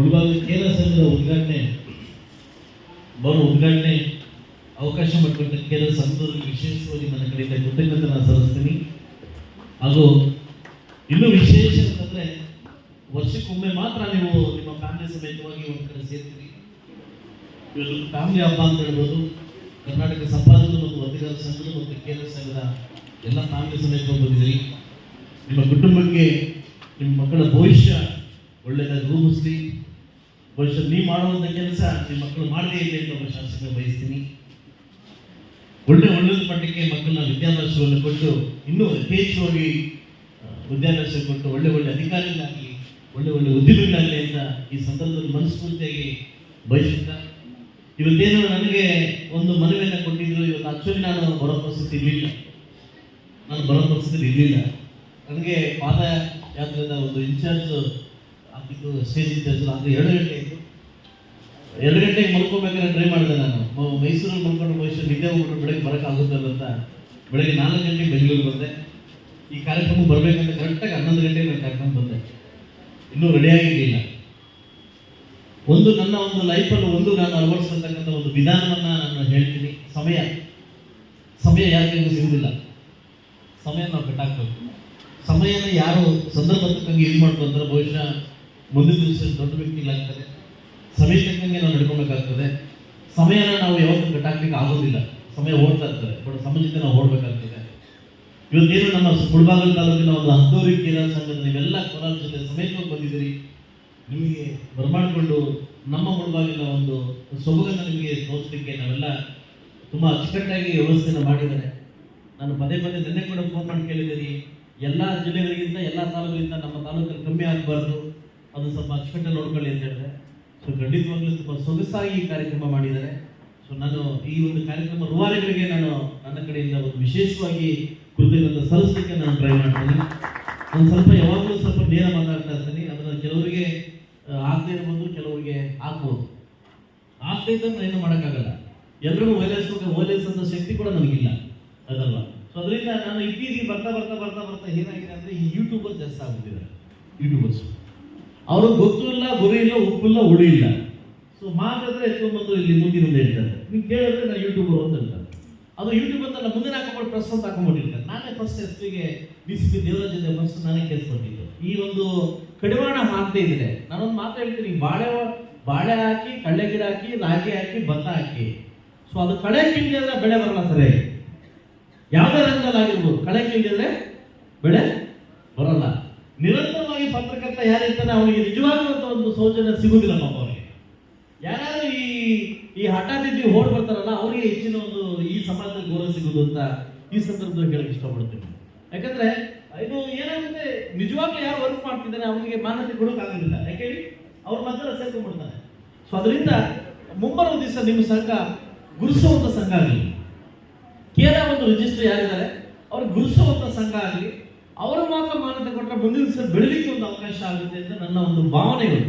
ಮುಳಬಾಗಿಲು ಕೇಂದ್ರ ಸಂಘದ ಉದ್ಘಾಟನೆ ಬರೋ ಉದ್ಘಾಟನೆ ಅವಕಾಶ ಮಾಡಿಕೊಟ್ಟ ಕೇಂದ್ರ ಸಂಘದವರಿಗೆ ವಿಶೇಷವಾಗಿ ನನ್ನ ಕಡೆಯಿಂದ ಕೃತಜ್ಞತೆ ಸಲ್ಲಿಸ್ತೀನಿ. ಹಾಗೂ ಇನ್ನೂ ವಿಶೇಷ ಅಂತಂದ್ರೆ ವರ್ಷಕ್ಕೊಮ್ಮೆ ಮಾತ್ರ ನೀವು ನಿಮ್ಮ ಫ್ಯಾಮಿಲಿ ಸಮೇತವಾಗಿ ಒಂದು ಕಡೆ ಸೇರ್ತೀರಿ. ಇವತ್ತು ಫ್ಯಾಮಿಲಿ ಹಬ್ಬ ಅಂತ ಹೇಳ್ಬೋದು, ಕರ್ನಾಟಕ ಸಂಪಾದಕ ಮತ್ತು ವಕೀಲರ ಸಂಘದ ಮತ್ತು ಕೇಂದ್ರ ಸಂಘದ ಎಲ್ಲ ಫ್ಯಾಮಿಲಿ ಸಮೇತ ಬಂದಿದ್ದೀರಿ. ನಿಮ್ಮ ಕುಟುಂಬಕ್ಕೆ ನಿಮ್ಮ ಮಕ್ಕಳ ಭವಿಷ್ಯ ಒಳ್ಳೆಯದಾಗಿ ರೂಪಿಸ್ಲಿ. ಬಹುಶಃ ನೀವು ಮಾಡುವಂಥ ಕೆಲಸ ನಿಮ್ಮ ಮಕ್ಕಳು ಮಾಡದೇ ಇಲ್ಲ ಅಂತ ಒಬ್ಬ ಶಾಸಕ ಬಯಸ್ತೀನಿ. ಒಳ್ಳೆ ಒಳ್ಳೆಯ ಮಟ್ಟಕ್ಕೆ ಮಕ್ಕಳನ್ನ ವಿದ್ಯಾಭ್ಯಾಸವನ್ನು ಕೊಟ್ಟು, ಇನ್ನೂ ಯಥೇಚ್ಛವಾಗಿ ವಿದ್ಯಾಭ್ಯಾಸ ಕೊಟ್ಟು ಒಳ್ಳೆ ಒಳ್ಳೆ ಅಧಿಕಾರಿಗಳಾಗಲಿ, ಒಳ್ಳೆ ಒಳ್ಳೆ ಉದ್ಯಮಿಗಳಾಗಲಿ ಅಂತ ಈ ಸಂದರ್ಭದಲ್ಲಿ ಮನಸ್ಫೂರ್ತಿಯಾಗಿ ಬಯಸುತ್ತಾ, ಇವತ್ತೇನೋ ನನಗೆ ಒಂದು ಮನವಿಯನ್ನು ಕೊಟ್ಟಿದ್ರು, ಇವತ್ತು ಆಕ್ಚುಲಿ ನಾನು ಬರೋ ಪರಿಸ್ಥಿತಿ ಇರಲಿಲ್ಲ. ನಾನು ಬರೋ ಪರಿಸ್ಥಿತಿ ಇರಲಿಲ್ಲ. ನನಗೆ ಪಾದಯಾತ್ರೆದ ಒಂದು ಇನ್ಚಾರ್ಜ್ ಸ್ಟೇಜ್ ಇನ್ಚಾರ್ಜ್ ಅಂದರೆ ಎರಡು ಗಂಟೆ ಇತ್ತು ಎರಡು ಗಂಟೆಗೆ ಮಲ್ಕೋಬೇಕಾದ್ರೆ ಟ್ರೈ ಮಾಡಿದೆ ನಾನು. ಮೈಸೂರಲ್ಲಿ ಮಲ್ಕೊಂಡು ಮೈಸೂರು ನಿದ್ದೆ ಹೋಗ್ಬಿಟ್ಟು ಬೆಳಗ್ಗೆ ಬರೋಕ್ಕಾಗುತ್ತಲ್ಲ ಅಂತ. ಬೆಳಗ್ಗೆ ನಾಲ್ಕು ಗಂಟೆಗೆ ಬೆಂಗಳೂರು ಬಂದೆ. ಈ ಕಾರ್ಯಕ್ರಮ ಬರಬೇಕಂತ ಕರೆಕ್ಟಾಗಿ ಹನ್ನೊಂದು ಗಂಟೆಗೆ ನಾನು ಕರ್ಕೊಂಡು ಬಂದೆ. ಇನ್ನೂ ರೆಡಿಯಾಗಿರಲಿಲ್ಲ ಒಂದು ನನ್ನ ಒಂದು ಲೈಫಲ್ಲಿ ಒಂದು ನಾನು ಅಳವಡಿಸಿರ್ತಕ್ಕಂಥ ಒಂದು ವಿಧಾನವನ್ನು ನಾನು ಹೇಳ್ತೀನಿ. ಸಮಯ. ಸಮಯ ಯಾರಿಗೂ ಸಿಗುವುದಿಲ್ಲ. ಸಮಯ ನಾವು ಕಟ್ಟಾಕ್ಬೇಕು. ಸಮಯನ ಯಾರು ಸಂದರ್ಭ ತಕ್ಕಂಗೆ ಯೂಸ್ ಮಾಡ್ಕೊಂತಾರೆ. ಬಹುಶಃ ಮುಂದಿನ ದಿವಸ ದೊಡ್ಡ ವ್ಯಕ್ತಿಗಳಾಗ್ತಾರೆ ಸಮಯ ತಕ್ಕಂಗೆ ನಾವು ನಡ್ಕೊಬೇಕಾಗ್ತದೆ. ಸಮಯನ ನಾವು ಯಾವತ್ತೂ ಕಟ್ಟಾಕ್ಲಿಕ್ಕೆ ಆಗೋದಿಲ್ಲ. ಸಮಯ ಓಡ್ತಾ ಇರ್ತದೆ. ಬಟ್ ಸಮಯಕ್ಕೆ ನಾವು ಓಡಬೇಕಾಗ್ತದೆ. ಇವತ್ತೇನು ನಮ್ಮ ಮುಳಬಾಗಲ್ ತಾಲೂಕಿನ ಒಂದು ಹತ್ತೂರಿ ಕೇರಳ ಸಂಘದ ನೀವೆಲ್ಲ ಕೋಲಾರ ಜೊತೆ ಸಮೇತವಾಗಿ ಬಂದಿದ್ದೀರಿ. ನಿಮಗೆ ಬರಮಾಡಿಕೊಂಡು ನಮ್ಮ ಮುಳ್ಬಾಗಿನ ಒಂದು ಸೊಬಗನ್ನು ನಿಮಗೆ ತೋರಿಸಲಿಕ್ಕೆ ನಾವೆಲ್ಲ ತುಂಬ ಅಚ್ಚುಕಟ್ಟಾಗಿ ವ್ಯವಸ್ಥೆನ ಮಾಡಿದ್ದಾರೆ. ನಾನು ಪದೇ ಪದೇ ನಿನ್ನೆ ಕೂಡ ಫೋನ್ ಮಾಡಿ ಕೇಳಿದ್ದೀನಿ. ಎಲ್ಲ ಜಿಲ್ಲೆಗಳಿಗಿಂತ, ಎಲ್ಲ ತಾಲೂಕಿಗಿಂತ ನಮ್ಮ ತಾಲೂಕಲ್ಲಿ ಕಮ್ಮಿ ಆಗಬಾರ್ದು. ಅದು ಸ್ವಲ್ಪ ಅಚ್ಚುಕಟ್ಟಾಗಿ ನೋಡ್ಕೊಳ್ಳಿ ಅಂತ ಹೇಳಿದ್ರೆ. ಸೊ ಖಂಡಿತವಾಗ್ಲೂ ತುಂಬ ಸೊಗಸಾಗಿ ಈ ಕಾರ್ಯಕ್ರಮ ಮಾಡಿದ್ದಾರೆ. ಸೊ ನಾನು ಈ ಒಂದು ಕಾರ್ಯಕ್ರಮ ರೂವಾರಿಗಳಿಗೆ ನಾನು ನನ್ನ ಕಡೆಯಿಂದ ಒಂದು ವಿಶೇಷವಾಗಿ ಕೃತಜ್ಞತೆ ಸಲ್ಲಿಸಲಿಕ್ಕೆ ನಾನು ಟ್ರೈ ಮಾಡ್ತೀನಿ ನಾನು ಸ್ವಲ್ಪ ಯಾವಾಗಲೂ ಸ್ವಲ್ಪ ನೇರ ಮಾತಾಡ್ತಾ ಇರ್ತೀನಿ. ಅದನ್ನು ಕೆಲವರಿಗೆ ಆಗದೆ ಇರ್ಬೋದು ಕೆಲವರಿಗೆ ಹಾಕ್ಬೋದು. ಆಗದೆ ಇದ್ದರೆ ಏನು ಮಾಡೋಕ್ಕಾಗಲ್ಲ. ಎಲ್ರಿಗೂ ಓಲೈಸೋಕೆ ಓಲೈಸೋಂಥ ಶಕ್ತಿ ಕೂಡ ನನಗಿಲ್ಲ ಅದಲ್ವಾ? ಸೊ ಅದರಿಂದ ನಾನು ಇತ್ತೀಚೆಗೆ ಬರ್ತಾ ಬರ್ತಾ ಬರ್ತಾ ಬರ್ತಾ ಏನಾಗಿದೆ ಅಂದರೆ ಈ ಯೂಟ್ಯೂಬರ್ ಜಾಸ್ತಿ ಆಗ್ಬಿಟ್ಟಿದ್ದಾರೆ. ಯೂಟ್ಯೂಬರ್ಸ್ ಅವ್ರಿಗೆ ಗೊತ್ತು ಇಲ್ಲ, ಗುರಿ ಇಲ್ಲ ಉಪ್ಪಿಲ್ಲ ಹುಳಿ ಇಲ್ಲ. ಸೊ ಮಾತಾಡಿದ್ರೆ ಎತ್ಕೊಂಡ್ಬಂದು ಇಲ್ಲಿ ಮುಂದೆ ಮುಂದೆ ಹೇಳ್ತಾರೆ. ನೀವು ಕೇಳಿದ್ರೆ ನಾನು ಯೂಟ್ಯೂಬರ್ ಅಂತ ಹೇಳ್ತಾರೆ. ಅದು ಯೂಟ್ಯೂಬ್ ಅಂತ ನಾನು ಮುಂದಿನ ಹಾಕೊಂಡ್ಬಿಟ್ಟು ಪ್ರೆಸ್ ಅಂತ ಹಾಕೊಂಡ್ಬಿಟ್ಟಿರ್ತಾರೆ. ನಾನೇ ಫಸ್ಟ್ ಎಸ್ಟಿಗೆ ಬಿ ಸಿ ಪಿ ಜೊತೆ ನಾನೇ ಕೇಸ್ ಈ ಒಂದು ಕಡಿವಾಣ ಹಾಕ್ತಾ ಇದ್ರೆ ನಾನೊಂದು ಮಾತು ಹೇಳ್ತೀನಿ. ಬಾಳೆ ಬಾಳೆ ಹಾಕಿ ಕಳ್ಳೆ ಗಿಡ ಹಾಕಿ, ರಾಗಿ ಹಾಕಿ, ಭತ್ತ ಹಾಕಿ. ಸೊ ಅದು ಕಳೆ ಕಿಂಡಿದ್ರೆ ಬೆಳೆ ಬರಲ್ಲ ಸರಿ. ಯಾವುದೇ ರಂಗದಲ್ಲಿ ಆಗಿರ್ಬೋದು. ಕಳೆ ಕಿಂಡಿದ್ರೆ ಬೆಳೆ ಬರಲ್ಲ. ನಿರಂತರವಾಗಿ ಪತ್ರಕರ್ತ ಯಾರಿರ್ತಾನೆ ಅವನಿಗೆ ನಿಜವಾಗುವಂತ ಒಂದು ಸೌಜನ್ಯ ಸಿಗುದಿಲ್ಲ ಪಾಪ ಅವರಿಗೆ ಯಾರು ಈ ಈ ಹಠಾತಿದ್ದಿ ಓಡ್ ಬರ್ತಾರಲ್ಲ, ಅವರಿಗೆ ಹೆಚ್ಚಿನ ಒಂದು ಈ ಸಮಾಜದಲ್ಲಿ ಗೌರವ ಸಿಗುದು ಅಂತ ಈ ಸಂದರ್ಭದಲ್ಲಿ ಹೇಳಕ್ ಇಷ್ಟಪಡ್ತೀನಿ. ಯಾಕಂದ್ರೆ, ಇದು ಏನಾಗುತ್ತೆ, ನಿಜವಾಗ್ಲೂ ಯಾರು ವರ್ಕ್ ಮಾಡ್ತಿದ್ದಾನೆ, ಅವನಿಗೆ ಮಾನ್ಯತೆ ಕೊಡೋಕ್ಕಾಗೋದಿಲ್ಲ ಯಾಕೆ ಹೇಳಿ? ಅವ್ರ ಮಧ್ಯೆ ಸೇರ್ಕೊಂಡ್ಬಿಡ್ತಾನೆ ಸೊ ಅದರಿಂದ ಮುಂಬರುವ ದಿವಸ ನಿಮ್ಮ ಸಂಘ ಗುರುಸುವಂತ ಸಂಘ ಆಗಲಿ. ಕೇರ ಒಂದು ರಿಜಿಸ್ಟರ್ ಯಾರಿದ್ದಾರೆ, ಅವ್ರು ಗುರುಸುವಂತ ಸಂಘ ಆಗಲಿ ಅವರು ಮಾತ್ರ ಮಾನ್ಯತೆ ಕೊಟ್ಟರೆ ಮುಂದಿನ ದಿವಸ ಬೆಳಲಿಕ್ಕೆ ಒಂದು ಅವಕಾಶ ಆಗುತ್ತೆ ಅಂತ ನನ್ನ ಒಂದು ಭಾವನೆಗಳು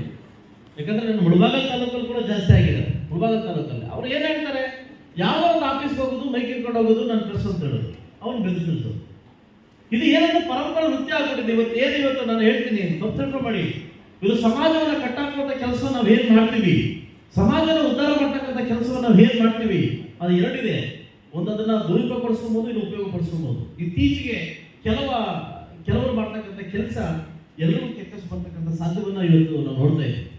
ಯಾಕಂದ್ರೆ ನನ್ನ ಮುಳಬಾಗಲ್ ತಾಲೂಕಲ್ಲಿ ಕೂಡ ಜಾಸ್ತಿ ಆಗಿದೆ. ಮುಳಬಾಗಲ್ ತಾಲೂಕಲ್ಲಿ. ಅವ್ರು ಏನ್ ಹೇಳ್ತಾರೆ? ಯಾವ ಒಂದು ಆಫೀಸ್ಗೆ ಹೋಗೋದು ಮೈಕ್ ಇಟ್ಕೊಂಡು ಹೋಗೋದು ನನ್ನ ಪ್ರೆಸ್ ಅಂತ ಹೇಳೋದು. ಅವ್ನು ಬೆದರಿಸೋದು ಇದು ಏನಂದ್ರೆ ಪರಂಪರೆ ನೃತ್ಯ ಆಗ್ಬಿಟ್ಟಿದೆ. ಇವತ್ತು ಏನು ಇವತ್ತು ನಾನು ಹೇಳ್ತೀನಿ ತಪ್ಪು ಮಾಡಿ. ಇದು ಸಮಾಜವನ್ನು ಕಟ್ಟಾಕುವಂತ ಕೆಲಸ ನಾವು ಏನು ಮಾಡ್ತೀವಿ? ಸಮಾಜನ ಉದ್ಧಾರ ಮಾಡ್ತಕ್ಕಂಥ ಕೆಲಸವನ್ನು ನಾವು ಏನ್ ಮಾಡ್ತೀವಿ? ಅದು ಎರಡಿದೆ. ಒಂದದನ್ನ ದುರುಪಯೋಗಪಡಿಸ್ಕೊಬೋದು ಇದು ಉಪಯೋಗಪಡಿಸ್ಕೊಬೋದು. ಇತ್ತೀಚೆಗೆ ಕೆಲವ ಕೆಲವರು ಮಾಡ್ತಕ್ಕಂಥ ಕೆಲಸ, ಎಲ್ಲರೂ ಕೆಕ್ಕಸ್ ಬರ್ತಕ್ಕಂಥ ಸಾಧ್ಯವನ್ನ ಇವತ್ತು ನಾವು ನೋಡ್ತಾ ಇದ್ದೀವಿ.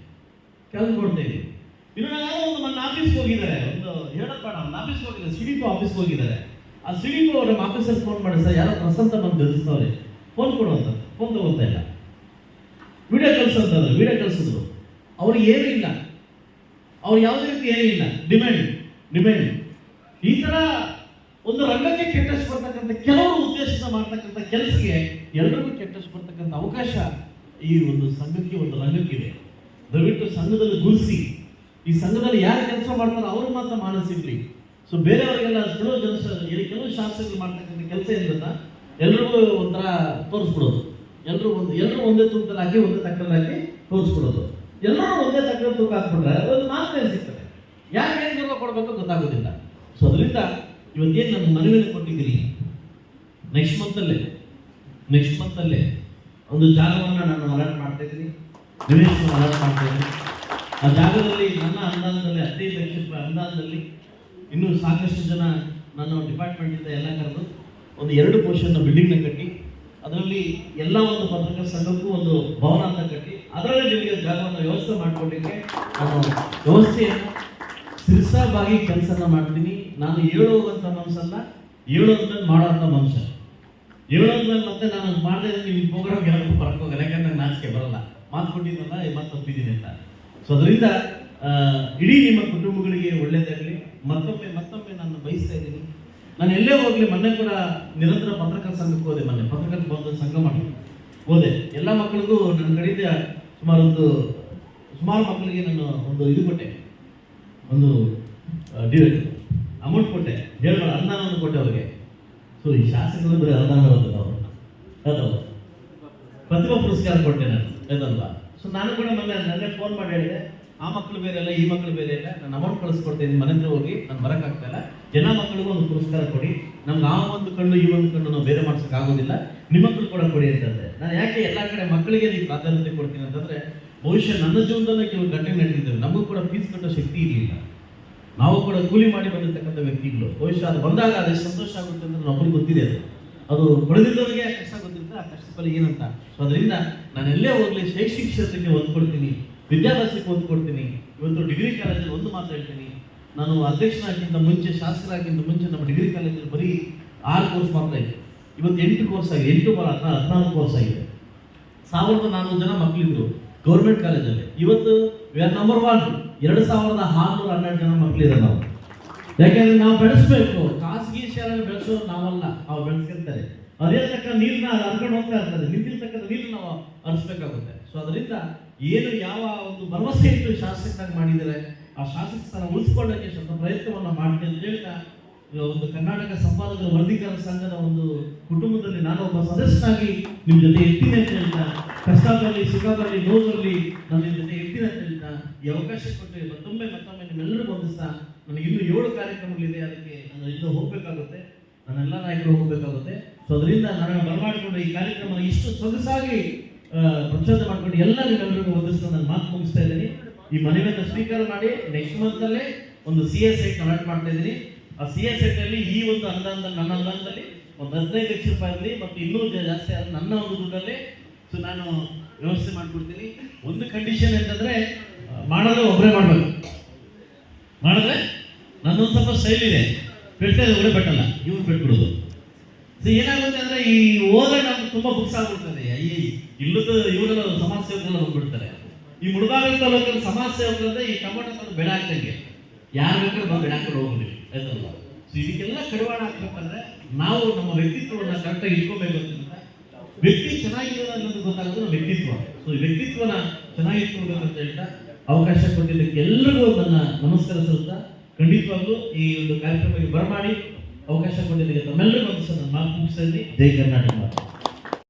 ಕೆಲಸ ನೋಡ್ತಾ ಇದ್ದೀವಿ. ಇನ್ನು ನಾನು ಒಂದು ನನ್ನ ಆಫೀಸ್ಗೆ ಹೋಗಿದ್ದಾರೆ. ಒಂದು ಹೇಳಪ್ಪ, ನಮ್ಮ ಆಫೀಸ್ಗೆ ಹೋಗಿದ್ದಾರೆ ಸಿಡಿಪು ಆಫೀಸ್ಗೆ ಹೋಗಿದ್ದಾರೆ. ಆ ಸಿಡಿಪು ಅವ್ರ ಆಫೀಸರ್ ಫೋನ್ ಮಾಡಿ, ಸರ್, ಯಾರೋ ಪ್ರಸಂತ ಬಂದು ಬೆದರಿಸ್ತವ್ರೆ ಫೋನ್ ಕೊಡು ಅಂತ ಫೋನ್ ತಗೋತಾ ಇಲ್ಲ. ವಿಡಿಯೋ ಕಳ್ಸಂತಂದ್ರೆ ವಿಡಿಯೋ ಕಳ್ಸಿದ್ರು. ಅವ್ರಿಗೆ ಏನೂ ಇಲ್ಲ. ಅವ್ರು ಯಾವುದೇ ರೀತಿ ಏನೂ ಇಲ್ಲ. ಡಿಮ್ಯಾಂಡ್ ಡಿಮ್ಯಾಂಡ್ ಈ ತರ ಒಂದು ರಂಗಕ್ಕೆ ಬರ್ತಕ್ಕಂಥ ಕೆಲವರು ಉದ್ದೇಶದಿಂದ ಮಾಡ್ತಕ್ಕಂಥ ಕೆಲಸಕ್ಕೆ ಎಲ್ಲರಿಗೂ ಕೆಟ್ಟಸ್ ಬರ್ತಕ್ಕಂಥ ಅವಕಾಶ ಈ ಒಂದು ಸಂಘಕ್ಕೆ, ಒಂದು ರಂಗಕ್ಕಿದೆ. ದಯವಿಟ್ಟು ಸಂಘದಲ್ಲಿ ಗುರುಸಿ. ಈ ಸಂಘದಲ್ಲಿ ಯಾರು ಕೆಲಸ ಮಾಡ್ತಾರೋ ಅವ್ರು ಮಾತ್ರ ಮಾನಸಿಕ್ರಿ ಸೊ ಬೇರೆಯವರಿಗೆಲ್ಲ ಕೆಲವು ಜನಸ ಕೆಲವು ಶಾಸಕರು ಮಾಡ್ತಕ್ಕಂಥ ಕೆಲಸ ಏನ್ ಎಲ್ರಿಗೂ ಒಂಥರ ತೋರಿಸ್ಬಿಡೋದು. ಎಲ್ಲರೂ ಒಂದು ಎಲ್ಲರೂ ಒಂದೇ ತೂಕದಲ್ಲಿ ಹಾಕಿ, ಒಂದೇ ತಕ್ಕದಲ್ಲಿ ಹಾಕಿ ತೋರಿಸ್ಬಿಡೋದು. ಎಲ್ಲರೂ ಒಂದೇ ತಕ್ಕಲ್ಲಿ ತೂಕ ಹಾಕ್ಬಿಟ್ರೆ ಒಂದು ಮಾತ್ರ ಸಿಗ್ತದೆ. ಗೌರವ ಕೊಡಬೇಕು ಗೊತ್ತಾಗೋದಿಲ್ಲ. ಸೊ ಅದರಿಂದ ಇವತ್ತೇನು ನನ್ನ ಮನವಿಯಲ್ಲಿ ಕೊಟ್ಟಿದ್ದೀರಿ? ನೆಕ್ಸ್ಟ್ ಮಂತಲ್ಲೇ ನೆಕ್ಸ್ಟ್ ಮಂತಲ್ಲೇ ಒಂದು ಜಾಗವನ್ನು ನಾನು ಅಲಾಟ್ ಮಾಡ್ತಾ ಇದ್ದೀನಿ. ನಿವೇಶನ ಅಲಾಟ್ ಮಾಡ್ತಾ ಆ ಜಾಗದಲ್ಲಿ ನನ್ನ ಅಂದಾಜದಲ್ಲಿ ಹದಿನೈದು ಲಕ್ಷ ರೂಪಾಯಿ ಅಂದಾಜದಲ್ಲಿ ಇನ್ನೂ ಸಾಕಷ್ಟು ಜನ ನನ್ನ ಡಿಪಾರ್ಟ್ಮೆಂಟಿಂದ ಎಲ್ಲ ಕರೆದು ಒಂದು ಎರಡು ಪೋರ್ಷನ್ ಬಿಲ್ಡಿಂಗ್ನ ಕಟ್ಟಿ, ಅದರಲ್ಲಿ ಎಲ್ಲ ಒಂದು ಪತ್ರಕರ್ತ ಸಂಘಕ್ಕೂ ಒಂದು ಭವನ ಅಂತ ಕಟ್ಟಿ, ಅದರಲ್ಲಿ ನಿಮಗೆ ಜಾಗವನ್ನು ವ್ಯವಸ್ಥೆ ಮಾಡಿಕೊಟ್ಟಿಕ್ಕೆ ನಾನು ವ್ಯವಸ್ಥೆಯನ್ನು ಸಿರ್ಸಾಬಾಗಿ ಕೆಲಸನ ಮಾಡ್ತೀನಿ. ನಾನು ಹೇಳುವಂಥ ಮನಸ್ಸಲ್ಲ ಹೇಳೋದ್ಮೇಲೆ ಮಾಡೋಂಥ ಮನುಷ್ಯ ಹೇಳೋದ್ರಲ್ಲಿ ಮತ್ತೆ ನಾನು ಮಾಡದೆ ನೀವು ಪ್ರೋಗ್ರಾಮ್ ಯಾರಿಗೂ ಬರಕ್ ಹೋಗಲ್ಲ, ಯಾಕಂದ್ರೆ ನಾಚಿಕೆ ಬರಲ್ಲ. ಮಾತು ಕೊಟ್ಟಿದ್ದಲ್ಲ ಮತ್ತೆ ತಪ್ಪಿದ್ದೀನಿ ಅಂತ. ಸೊ ಅದರಿಂದ ಇಡೀ ನಿಮ್ಮ ಕುಟುಂಬಗಳಿಗೆ ಒಳ್ಳೇದಾಗಲಿ ಮತ್ತೊಮ್ಮೆ ಮತ್ತೊಮ್ಮೆ ನಾನು ಬಯಸ್ತಾ ಇದ್ದೀನಿ. ನಾನು ಎಲ್ಲೇ ಹೋಗ್ಲಿ, ಮೊನ್ನೆ ಕೂಡ ನಿರಂತರ ಪತ್ರಕರ್ತ ಸಂಘಕ್ಕೆ ಹೋದೆ ಮೊನ್ನೆ. ಪತ್ರಕರ್ತ ಬಂದ ಸಂಘ ಮಾಡಿ ಹೋದೆ. ಎಲ್ಲ ಮಕ್ಕಳಿಗೂ ನನ್ನ ಕಡೆಯಿಂದ ಸುಮಾರು ಒಂದು, ಸುಮಾರು ಮಕ್ಕಳಿಗೆ ನಾನು ಒಂದು ಇದು ಕೊಟ್ಟೆ. ಒಂದು ಅಮೌಂಟ್ ಕೊಟ್ಟೆ. ಹೇಳ್ಬೇಡ ಅನುದಾನವನ್ನು ಕೊಟ್ಟೆ ಅವರಿಗೆ. ಸೊ, ಈ ಶಾಸಕರು ಬರೀ ಅನುದಾನ ಅವರು ಪ್ರತಿಭಾ ಪುರಸ್ಕಾರ ಕೊಟ್ಟೆ ನಾನು. ಅದಲ್ವಾ ಸೊ, ನಾನು ಕೂಡ ಮೊನ್ನೆ ನನಗೆ ಫೋನ್ ಮಾಡಿ ಹೇಳಿದೆ. ಆ ಮಕ್ಕಳು ಬೇರೆ ಇಲ್ಲ ಈ ಮಕ್ಕಳು ಬೇರೆ ಇಲ್ಲ. ನಾನು ಅಮೌಂಟ್ ಕಳಿಸ್ಕೊಡ್ತೀನಿ ಮನೆ ಹತ್ರ ಹೋಗಿ. ನಾನು ಬರೋಕ್ಕಾಗ್ತಾ ಇಲ್ಲ. ಜನ ಮಕ್ಕಳಿಗೂ ಒಂದು ಪುರಸ್ಕಾರ ಕೊಡಿ. ನಮ್ಗೆ ಆ ಒಂದು ಕಣ್ಣು, ಈ ಒಂದು ಕಣ್ಣು ನಾವು ಬೇರೆ ಆಗೋದಿಲ್ಲ. ನಿಮ್ಮ ಮಕ್ಕಳು ಕೂಡ ಕೊಡಿ ಅಂತಂದ್ರೆ ನಾನು ಯಾಕೆ ಎಲ್ಲ ಕಡೆ ಮಕ್ಕಳಿಗೆ ನೀವು ಪ್ರಾಧಾನ್ಯತೆ ಕೊಡ್ತೀನಿ ಅಂತಂದ್ರೆ, ಬಹುಶಃ ನನ್ನ ಜೀವನದಲ್ಲೇ ಕೆಲವು ಘಟನೆ ನಡೆದಿದ್ದರು. ನಮಗೂ ಕೂಡ ಫೀಸ್ ಕಟ್ಟೋ ಶಕ್ತಿ ಇರಲಿಲ್ಲ. ನಾವು ಕೂಡ ಕೂಲಿ ಮಾಡಿ ಬಂದಿರತಕ್ಕಂಥ ವ್ಯಕ್ತಿಗಳು. ಭವಿಷ್ಯ ಅದು ಬಂದಾಗ ಅದು ಸಂತೋಷ ಆಗುತ್ತೆ ಅಂದ್ರೆ ನಮ್ಮಲ್ಲಿ ಗೊತ್ತಿದೆ ಅದು. ಅದು ಪಡೆದಿದ್ದವರಿಗೆ ಕಷ್ಟ ಗೊತ್ತಿರುತ್ತೆ, ಆ ಕಷ್ಟ ಫಲ ಏನಂತ. ಸೊ ಅದರಿಂದ ನಾನು ಎಲ್ಲೇ ಹೋಗಲಿ, ಶೈಕ್ಷಣಿಕ ಕ್ಷೇತ್ರಕ್ಕೆ ಒತ್ತು ಕೊಡ್ತೀನಿ ವಿದ್ಯಾಭ್ಯಾಸಕ್ಕೆ ಒತ್ತು ಕೊಡ್ತೀನಿ ಇವತ್ತು ಡಿಗ್ರಿ ಕಾಲೇಜಲ್ಲಿ ಒಂದು ಮಾತು ಹೇಳ್ತೀನಿ. ನಾನು ಅಧ್ಯಕ್ಷನಾಗಿಂತ ಮುಂಚೆ, ಶಾಸಕರಾಗಿಂತ ಮುಂಚೆ ನಮ್ಮ ಡಿಗ್ರಿ ಕಾಲೇಜಲ್ಲಿ ಬರೀ ಆರು ಕೋರ್ಸ್ ಮಾತ್ರ ಇದೆ. ಇವತ್ತು ಎಂಟು ಕೋರ್ಸ್ ಆಗಿದೆ, ಎಂಟು ಬರ ಹದಿನಾಲ್ಕು ಕೋರ್ಸ್ ಆಗಿದೆ. ಸಾವಿರದ ನಾನ್ನೂರು ಜನ ಮಕ್ಕಳಿದ್ರು ಗೌರ್ಮೆಂಟ್ ಕಾಲೇಜಲ್ಲಿ ಇವತ್ತು ನಂಬರ್ ಒನ್ ಎರಡು ಸಾವಿರದ ಆರುನೂರ ಹನ್ನೆರಡು ಜನ ಮಕ್ಕಳಿದೆ ನಾವು. ಯಾಕೆಂದ್ರೆ ನಾವು ಬೆಳೆಸ್ಬೇಕು. ಖಾಸಗಿ ಶಾಲೆ ಬೆಳೆಸೋದು ನಾವಲ್ಲ ಅವ್ರು ಬೆಳೆಸ್ಕಿರ್ತಾರೆ ಅದೇ ತಕ್ಕ ನೀರನ್ನ ಹರ್ಕೊಂಡು ಹೋಗ್ತಾ ಇರ್ತಾರೆ ನಿಂತಿರ್ತಕ್ಕಂಥ ನೀರು ನಾವು ಹರಿಸ್ಬೇಕಾಗುತ್ತೆ. ಸೊ ಅದರಿಂದ ಏನು ಯಾವ ಒಂದು ಭರವಸೆ ಇಟ್ಟು ಶಾಸಕರಾಗಿ ಮಾಡಿದರೆ ಆ ಶಾಸಕ ಸ್ಥಾನ ಉಳಿಸ್ಕೊಳ್ಳೋಕೆ ಸ್ವಲ್ಪ ಪ್ರಯತ್ನವನ್ನು ಮಾಡಿದೆ ಅಂತ ಹೇಳ್ತಾ ಒಂದು ಕರ್ನಾಟಕ ಸಂಪಾದಕರ ವರದಿಗಾರ ಸಂಘದ ಒಂದು ಕುಟುಂಬದಲ್ಲಿ ನಾನು ಒಬ್ಬ ಸದಸ್ಯನಾಗಿ ನಿಮ್ಮ ಜೊತೆ ಇರ್ತೀನಿ ಅಂತ ಹೇಳ್ತಾ, ಕಷ್ಟ ಬರಲಿ, ಸುಖ ಬರಲಿ, ನೋವು ಜೊತೆ ಇರ್ತೀನಿ ಅಂತ ಈ ಅವಕಾಶ ಕೊಟ್ಟು ಮತ್ತೊಮ್ಮೆ ಮತ್ತೊಮ್ಮೆ ನಿಮ್ಮೆಲ್ಲರೂ ಬಂದಿಸ್ತಾ. ನನಗೆ ಇನ್ನೂ ಏಳು ಕಾರ್ಯಕ್ರಮಗಳಿದೆ, ಅದಕ್ಕೆ ನಾನು ಇನ್ನೂ ಹೋಗಬೇಕಾಗುತ್ತೆ. ನಾನೆಲ್ಲ ನಾಯಕರು ಹೋಗಬೇಕಾಗುತ್ತೆ. ಸೊ ಅದರಿಂದ ನಾನು ಬರಮಾಡಿಕೊಂಡು ಈ ಕಾರ್ಯಕ್ರಮ ಇಷ್ಟು ಸೊಗಸಾಗಿ ಪ್ರಚಾರ ಮಾಡ್ಕೊಂಡು ಎಲ್ಲ ನಿಮ್ಮೆಲ್ಲರಿಗೂ ಹೊಂದಿಸ್ತಾ ನಾನು ಮಾತು ಮುಗಿಸ್ತಾ ಇದ್ದೀನಿ. ಈ ಮನವಿಯನ್ನು ಸ್ವೀಕಾರ ಮಾಡಿ ನೆಕ್ಸ್ಟ್ ಮಂತ್ ಒಂದು ಸಿ ಎಸ್ ಐ ಕನೆಕ್ಟ್ ಮಾಡ್ತಾ ಇದ್ದೀನಿ. ಆ ಸಿ ಎಸ್ ಅಲ್ಲಿ ಈ ಒಂದು ಅನುದಾನದಲ್ಲಿ ನನ್ನ ಅನುದಾನದಲ್ಲಿ ಒಂದು ಹದಿನೈದು ಲಕ್ಷ ರೂಪಾಯಿ ಮತ್ತು ಇನ್ನೂ ಜಾಸ್ತಿ ಆದ್ರೆ ನನ್ನ ಒಂದು ದುಡ್ಡಲ್ಲಿ. ಸೊ ನಾನು ವ್ಯವಸ್ಥೆ ಮಾಡಿಕೊಡ್ತೀನಿ. ಒಂದು ಕಂಡೀಷನ್ ಅಂತಂದ್ರೆ ಮಾಡೋದು ಒಬ್ಬರೇ ಮಾಡಬೇಕು. ಮಾಡಿದ್ರೆ ನನ್ನೊಂದು ಸ್ವಲ್ಪ ಸ್ಟೈಲ್ ಇದೆ. ಪೆಟ್ಟದು ಒಬ್ಬರೇ ಬೆಟ್ಟಲ್ಲ ಇವ್ರು ಪೆಟ್ಬಿಡೋದು ಸೊ ಏನಾಗುತ್ತೆ ಅಂದರೆ ಈ ಓದ್ರೆ ನಮ್ಗೆ ತುಂಬ ಬುಕ್ಸ್ ಆಗ್ಬಿಡ್ತದೆ. ಈ ಇಲ್ಲದ ಇವರೆಲ್ಲ ಸಮಾಜ ಸೇವಕರೆಲ್ಲ ಬಂದ್ಬಿಡ್ತಾರೆ. ಈ ಮುಳುಬಾಗಿಲು ತಾಲೂಕಲ್ಲಿ ಸಮಾಜ ಸೇವಕರಂದ್ರೆ ಈ ಟೊಮೊಟೊ ಬೆಳೆ ಹಾಕ್ದಂಗೆ. ಯಾರು ಬೇಕಾದ್ರೆ ಬಂದು ಬೆಳೆ ಹಾಕೊಂಡು ಹೋಗ್ಬಿಡಿ ಆಯ್ತಲ್ಲ ಸೊ ಇದಕ್ಕೆಲ್ಲ ಕಡಿವಾಣ ಹಾಕ್ಬೇಕಂದ್ರೆ ನಾವು ನಮ್ಮ ವ್ಯಕ್ತಿತ್ವವನ್ನು ಕರೆಕ್ಟಾಗಿ ಇಟ್ಕೋಬೇಕು ವ್ಯಕ್ತಿ ಚೆನ್ನಾಗಿದೆ ಅನ್ನೋದು ಗೊತ್ತಾಗೋದು ವ್ಯಕ್ತಿತ್ವ. ಸೊ ವ್ಯಕ್ತಿತ್ವನ ಚೆನ್ನಾಗಿ ಇಟ್ಕೊಳ್ಬೇಕಂತ ಹೇಳ್ತಾ ಅವಕಾಶ ಕೊಟ್ಟಿದ್ದಕ್ಕೆ ಎಲ್ಲರಿಗೂ ನನ್ನ ನಮಸ್ಕಾರ ಸಲ್ಲಿಸ್ತಾ ಖಂಡಿತವಾಗ್ಲೂ ಈ ಒಂದು ಕಾರ್ಯಕ್ರಮಕ್ಕೆ ಬರಮಾಡಿ ಅವಕಾಶ ಕೊಟ್ಟಿದ್ದಕ್ಕೆ ತಮ್ಮೆಲ್ಲರಿಗೂ ಒಂದು ಸಲ ನಾನು ಮಾತು ಮುಗಿಸ್ತಾ ಜೈ ಕರ್ನಾಟಕ.